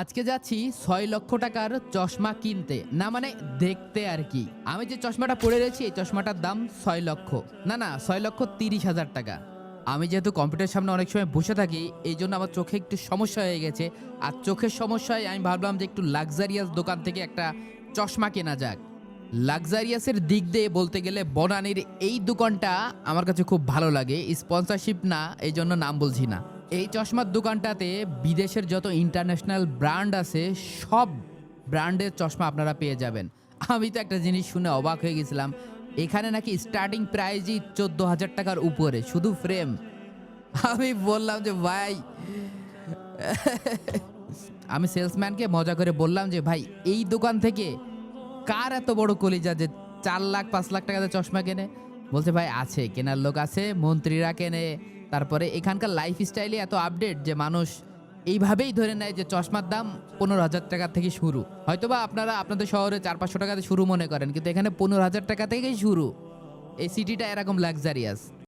আজকে যাচ্ছি ছয় লক্ষ টাকার চশমা কিনতে। না মানে দেখতে আর কি। আমি যে চশমাটা পরে রয়েছি, এই চশমাটার দাম ছয় লক্ষ। না না, ছয় লক্ষ তিরিশ হাজার টাকা। আমি যেহেতু কম্পিউটার সামনে অনেক সময় বসে থাকি, এই জন্য আমার চোখে একটু সমস্যা হয়ে গেছে। আর চোখের সমস্যায় আমি ভাবলাম যে একটু লাক্সারিয়াস দোকান থেকে একটা চশমা কেনা যাক। লাক্সারিয়াসের দিক দিয়ে বলতে গেলে বনানির এই দোকানটা আমার কাছে খুব ভালো লাগে। স্পন্সরশিপ না, এই জন্য নাম বলছি না। এই চশমার দোকানটাতে বিদেশের যত ইন্টারন্যাশনাল ব্র্যান্ড আছে, সব ব্র্যান্ডের চশমা আপনারা পেয়ে যাবেন। আমি তো একটা জিনিস শুনে অবাক হয়ে গেছিলাম। এখানে নাকি স্টার্টিং প্রাইজই চোদ্দ হাজার টাকার উপরে, শুধু ফ্রেম আমি বললাম যে, ভাই। আমি সেলসম্যানকে মজা করে বললাম যে, ভাই, এই দোকান থেকে কার এত বড় কলিজা যে চার লাখ, পাঁচ লাখ টাকাতে চশমা কেনে? বলছে, ভাই, আছে, কেনার লোক আছে, মন্ত্রীরা কেনে তারপরে এখানকার লাইফ স্টাইলে এত আপডেট যে মানুষ এইভাবেই ধরে নেয় যে চশমার দাম পনেরো হাজার টাকা থেকে শুরু। হয়তোবা আপনারা আপনাদের শহরে চার পাঁচশো টাকাতে শুরু মনে করেন, কিন্তু এখানে পনেরো হাজার টাকা থেকেই শুরু। এই সিটিটা এরকম লাক্সারিয়াস